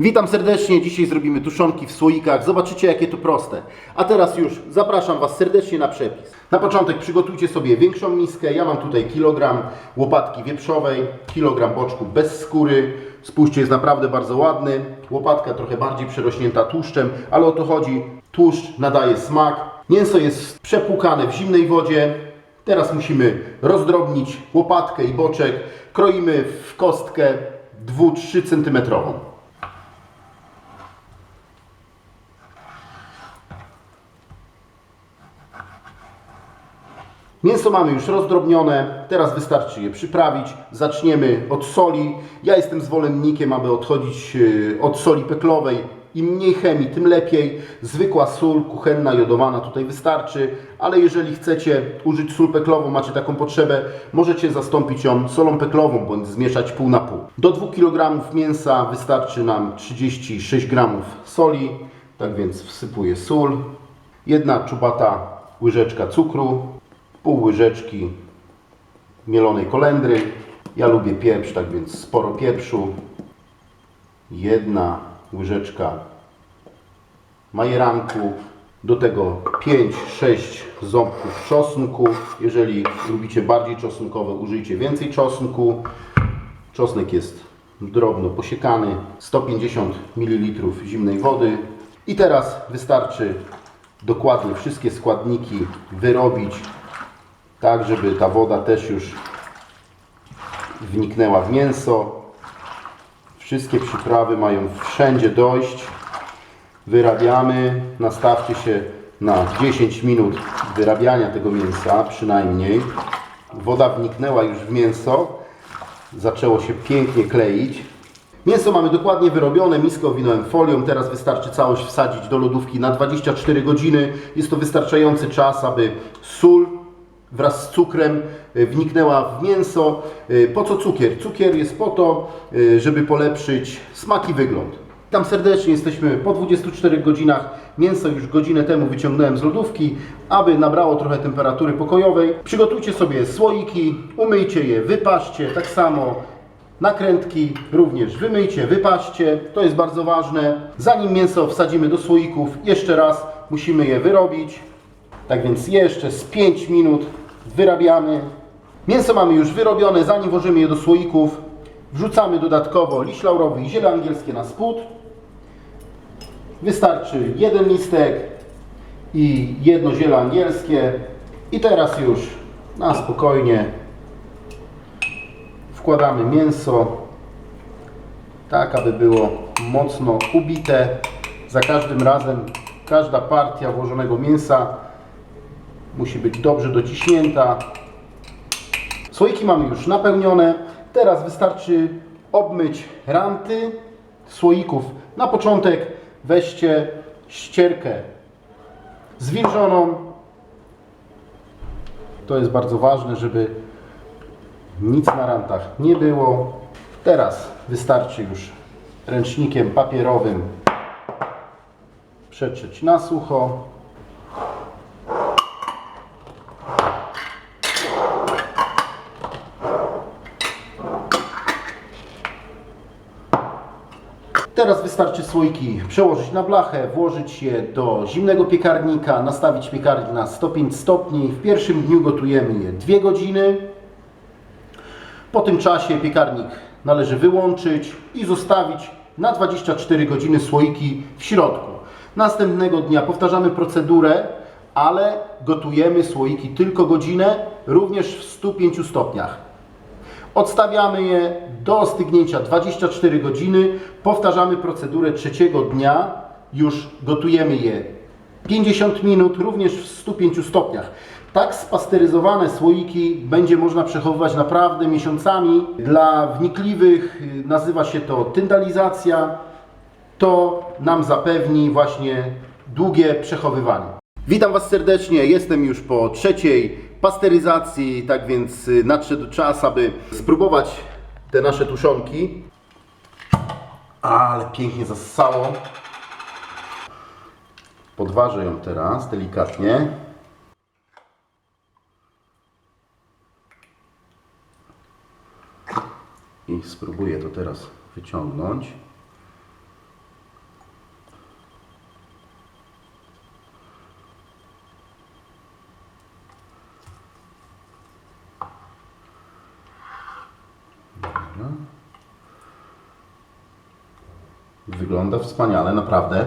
Witam serdecznie, dzisiaj zrobimy tuszonki w słoikach, zobaczycie jakie to proste. A teraz już zapraszam Was serdecznie na przepis. Na początek przygotujcie sobie większą miskę, ja mam tutaj kilogram łopatki wieprzowej, kilogram boczków bez skóry. Spójrzcie, jest naprawdę bardzo ładny. Łopatka trochę bardziej przerośnięta tłuszczem, ale o to chodzi. Tłuszcz nadaje smak. Mięso jest przepłukane w zimnej wodzie. Teraz musimy rozdrobnić łopatkę i boczek. Kroimy w kostkę 2-3 cm. Mięso mamy już rozdrobnione, teraz wystarczy je przyprawić. Zaczniemy od soli. Ja jestem zwolennikiem, aby odchodzić e, od soli peklowej. Im mniej chemii, tym lepiej. Zwykła sól kuchenna, jodowana tutaj wystarczy, ale jeżeli chcecie użyć sól peklową, macie taką potrzebę, możecie zastąpić ją solą peklową bądź zmieszać pół na pół. Do 2 kg mięsa wystarczy nam 36 g soli, tak więc wsypuję sól, jedna czubata łyżeczka cukru, pół łyżeczki mielonej kolendry. Ja lubię pieprz, tak więc sporo pieprzu. Jedna łyżeczka majeranku. Do tego 5-6 ząbków czosnku. Jeżeli lubicie bardziej czosnkowe, użyjcie więcej czosnku. Czosnek jest drobno posiekany. 150 ml zimnej wody. I teraz wystarczy dokładnie wszystkie składniki wyrobić tak żeby ta woda też już wniknęła w mięso. Wszystkie przyprawy mają wszędzie dojść. Wyrabiamy. Nastawcie się na 10 minut wyrabiania tego mięsa przynajmniej. Woda wniknęła już w mięso. Zaczęło się pięknie kleić. Mięso mamy dokładnie wyrobione, miskę owinąłem folią, teraz wystarczy całość wsadzić do lodówki na 24 godziny. Jest to wystarczający czas, aby sól wraz z cukrem y, wniknęła w mięso. Y, Po co cukier? Cukier jest po to, y, żeby polepszyć smak i wygląd. Witam serdecznie, jesteśmy po 24 godzinach. Mięso już godzinę temu wyciągnąłem z lodówki, aby nabrało trochę temperatury pokojowej. Przygotujcie sobie słoiki, umyjcie je, wypaście, tak samo nakrętki również wymyjcie, wypaście, to jest bardzo ważne. Zanim mięso wsadzimy do słoików, jeszcze raz musimy je wyrobić. Tak więc jeszcze z 5 minut wyrabiamy. Mięso mamy już wyrobione, zanim włożymy je do słoików, wrzucamy dodatkowo liść laurowy i ziele angielskie na spód. Wystarczy jeden listek i jedno ziele angielskie. I teraz już na spokojnie wkładamy mięso tak, aby było mocno ubite. Za każdym razem każda partia włożonego mięsa musi być dobrze dociśnięta. Słoiki mamy już napełnione. Teraz wystarczy obmyć ranty słoików. Na początek weźcie ścierkę zwilżoną. To jest bardzo ważne, żeby nic na rantach nie było. Teraz wystarczy już ręcznikiem papierowym przetrzeć na sucho. Teraz wystarczy słoiki przełożyć na blachę, włożyć je do zimnego piekarnika, nastawić piekarnik na 105 stopni. W pierwszym dniu gotujemy je 2 godziny. Po tym czasie piekarnik należy wyłączyć i zostawić na 24 godziny słoiki w środku. Następnego dnia powtarzamy procedurę, ale gotujemy słoiki tylko godzinę, również w 105 stopniach. Odstawiamy je do ostygnięcia 24 godziny. Powtarzamy procedurę trzeciego dnia. Już gotujemy je 50 minut, również w 105 stopniach. Tak spasteryzowane słoiki będzie można przechowywać naprawdę miesiącami. Dla wnikliwych y, nazywa się to tyndalizacja. To nam zapewni właśnie długie przechowywanie. Witam Was serdecznie. Jestem już po trzeciej pasteryzacji, tak więc y, nadszedł czas, aby spróbować te nasze tuszonki. Ale pięknie zassało. Podważę ją teraz delikatnie. I spróbuję to teraz wyciągnąć. Wygląda wspaniale, naprawdę.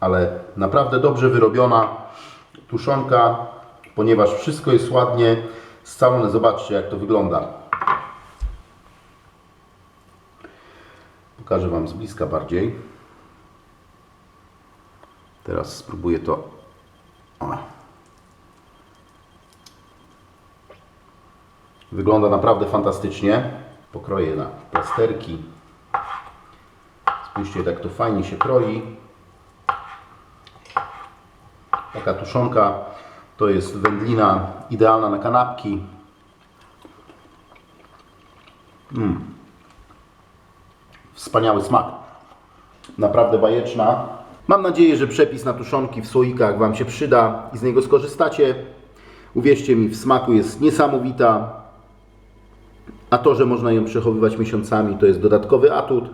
Ale naprawdę dobrze wyrobiona tuszonka, ponieważ wszystko jest ładnie scalone. Zobaczcie, jak to wygląda. Pokażę Wam z bliska bardziej. Teraz spróbuję to. O. Wygląda naprawdę fantastycznie. Pokroję na plasterki. Spójrzcie, jak to fajnie się kroi. Taka tuszonka to jest wędlina idealna na kanapki. Mm. Wspaniały smak. Naprawdę bajeczna. Mam nadzieję, że przepis na tuszonki w słoikach Wam się przyda i z niego skorzystacie. Uwierzcie mi, w smaku jest niesamowita. A to, że można ją przechowywać miesiącami, to jest dodatkowy atut.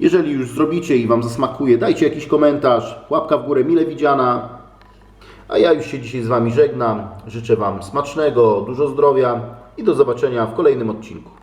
Jeżeli już zrobicie i Wam zasmakuje, dajcie jakiś komentarz, łapka w górę mile widziana. A ja już się dzisiaj z Wami żegnam. Życzę Wam smacznego, dużo zdrowia i do zobaczenia w kolejnym odcinku.